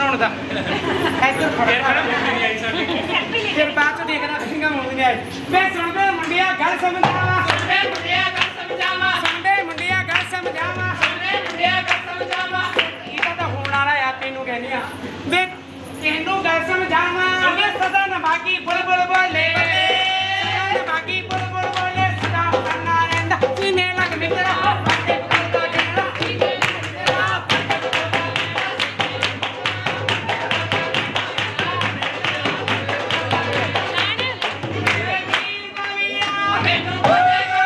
ਬਣਾਉਣ ਦਾ। ਇੱਧਰ ਫੜਾ ਫਿਰ ਬਾਅਦ ਚ ਦੇਖਦਾ ਕਿੰਗਾ ਮੁੰਡੇ ਨੇ ਮੈਂ ਸੁਣਦੇ ਮੁੰਡਿਆ ਗੱਲ ਸਮਝਾਵਾ। ਸੁਣਦੇ ਮੁੰਡਿਆ ਗੱਲ ਸਮਝਾਵਾ। ਸੁਣਦੇ ਮੁੰਡਿਆ ਗੱਲ ਸਮਝਾਵਾ। ਸੁਣਦੇ ਮੁੰਡਿਆ ਗੱਲ ਸਮਝਾਵਾ। ਇਹਦਾ ਤਾਂ ਹੋਣ ਵਾਲਾ ਆ ਤੈਨੂੰ ਕਹਿੰਦੀ ਆ। ਵੇ ਤੈਨੂੰ ਗੱਲ ਸਮਝਾਵਾ। ਮੈਂ ਸਦਾ ਨਾ ਬਾਕੀ ਬੁਲਬੁਲ। ਬੋਲੇ Thank you.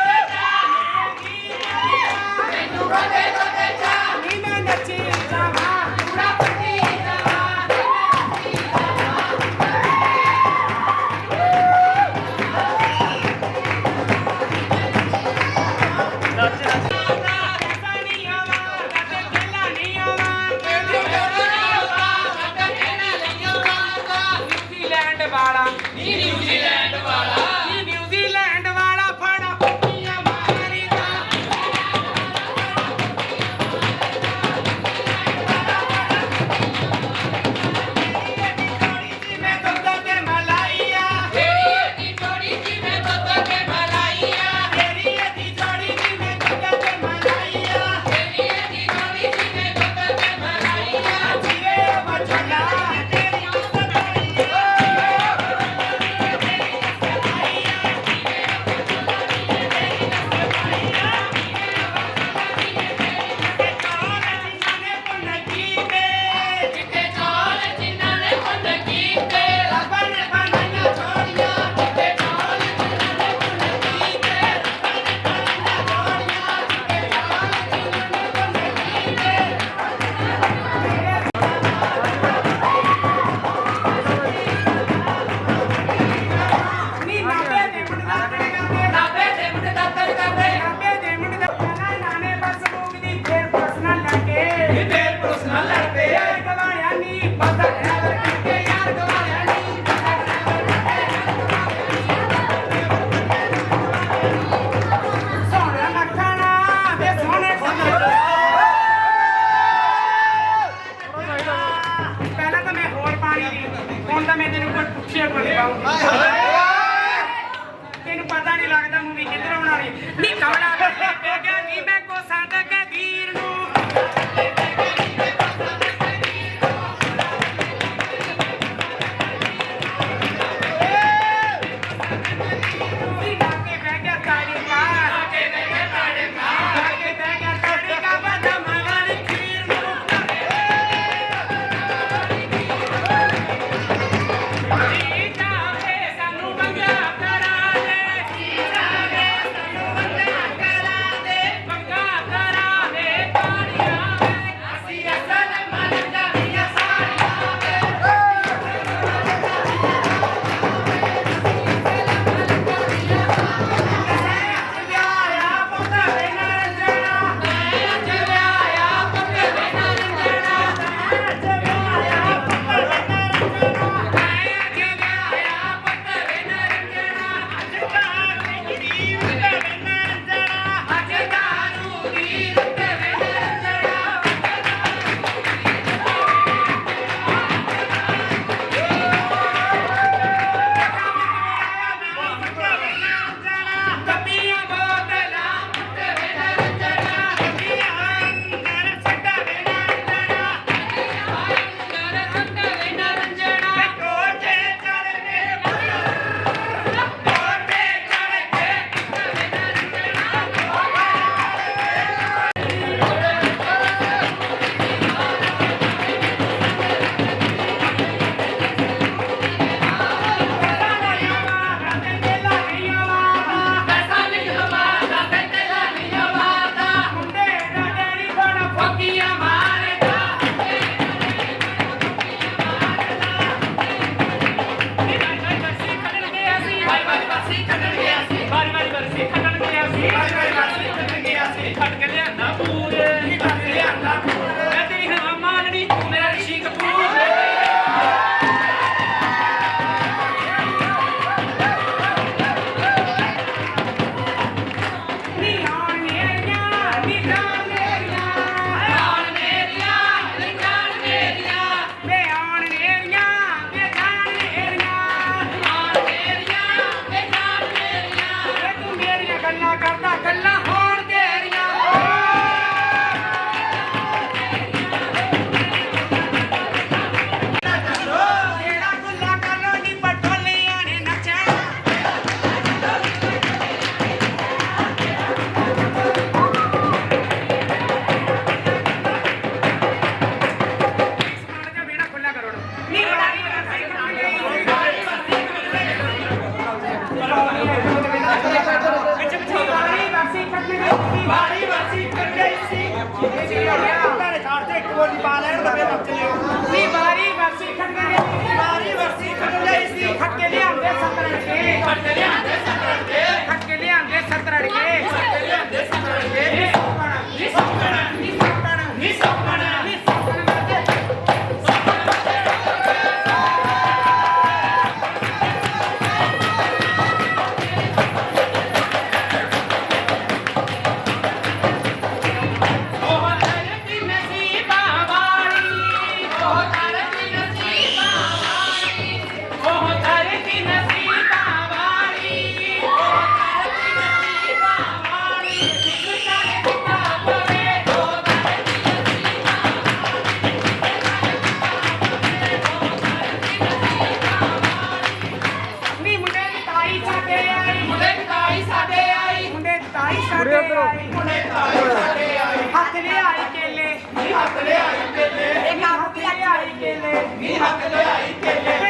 ಹಾಕದಯ ಐಕ್ಯತೆ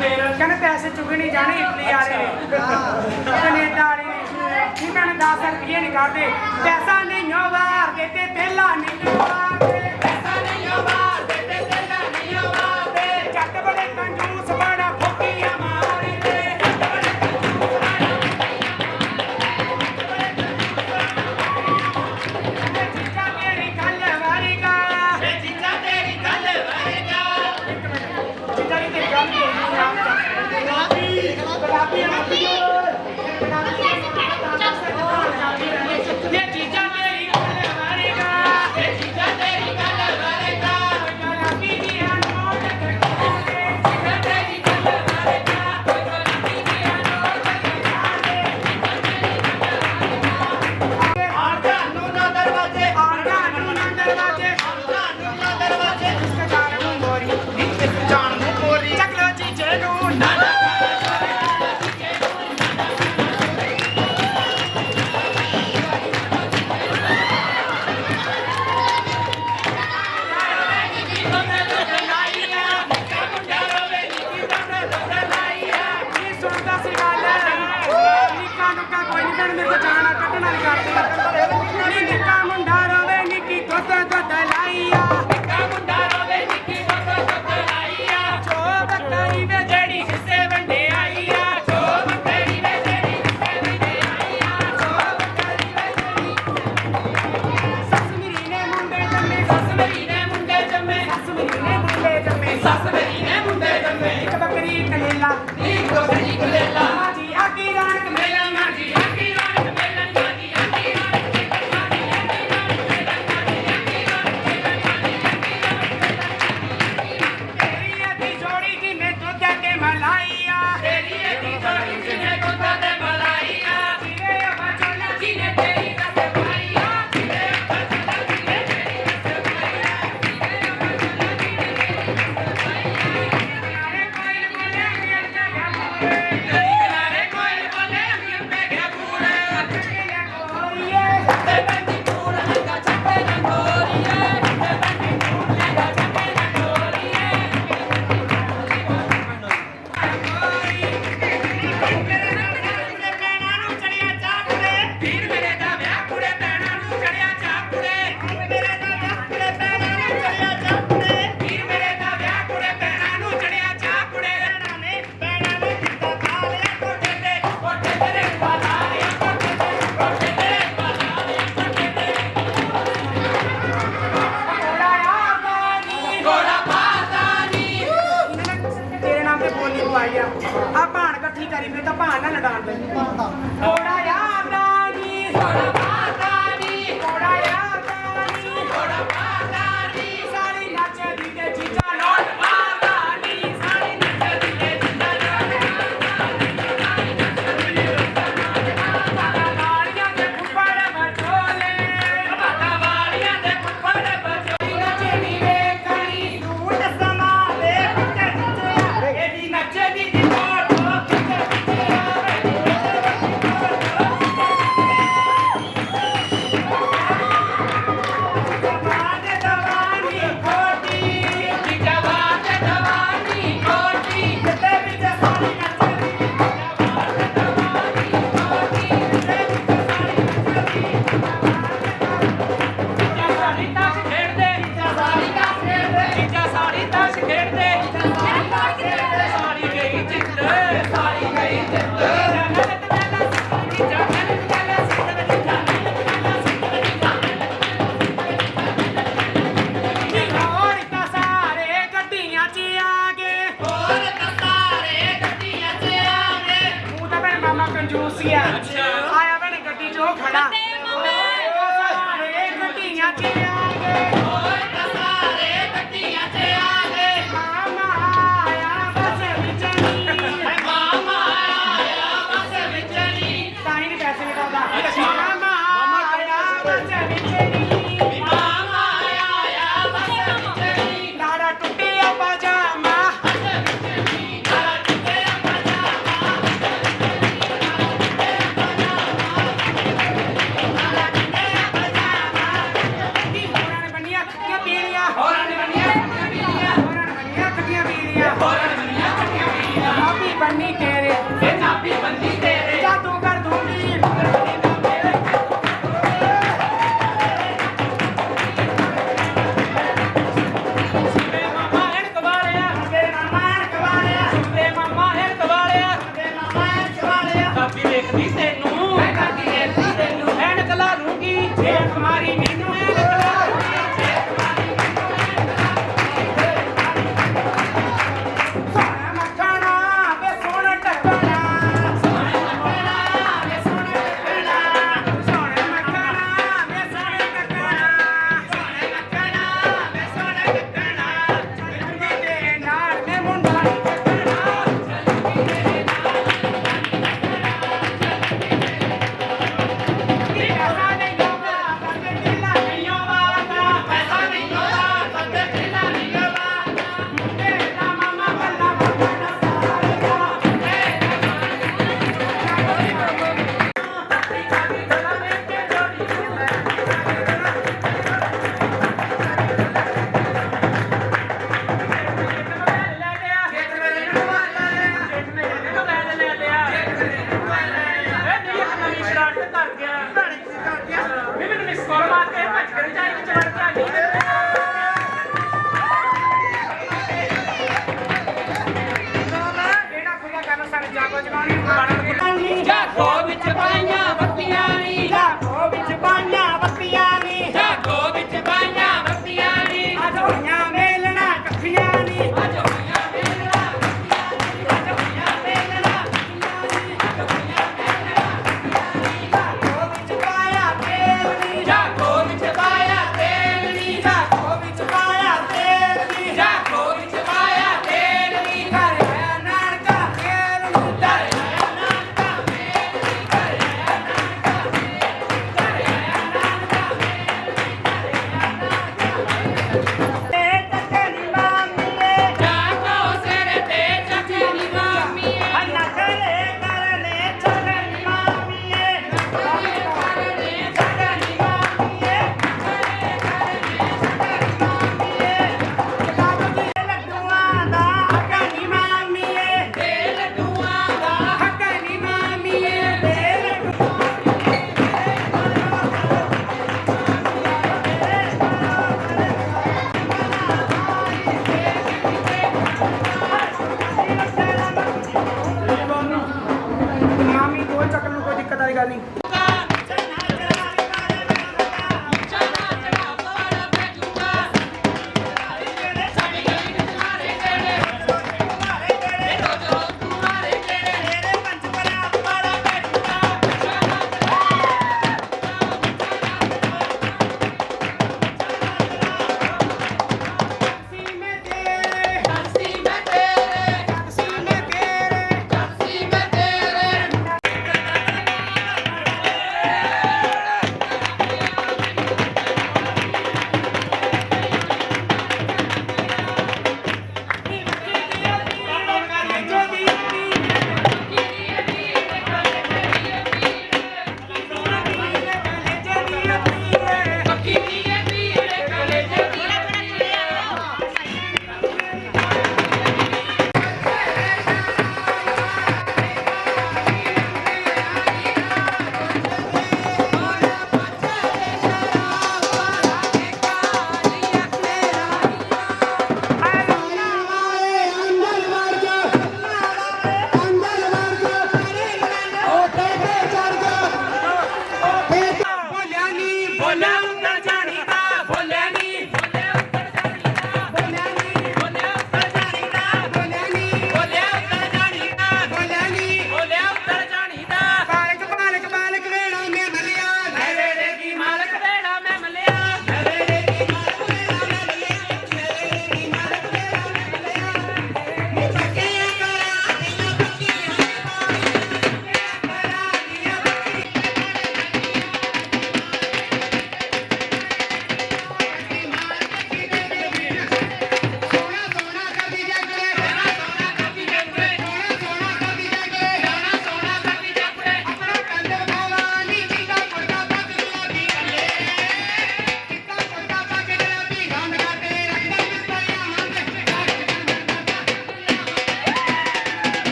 ਕਹਿੰਦੇ ਪੈਸੇ ਚੁਗੇ ਨਹੀਂ ਜਾਣੇ ਇਟਲੀ ਵਾਲੇ। ਨੇ ਕੈਨੇਡਾ ਵਾਲੇ ਨੇ। ਇਹਨਾਂ ਨੇ 10 ਨਹੀਂ ਕਰਦੇ ਪੈਸਾ ਨਹੀਂ ਹੋਵਾਰ ਦੇ ਪਹਿਲਾ ਨਹੀਂ ਹੋਵਾਰ เป็นตะบ้านนั่นแหละดานไป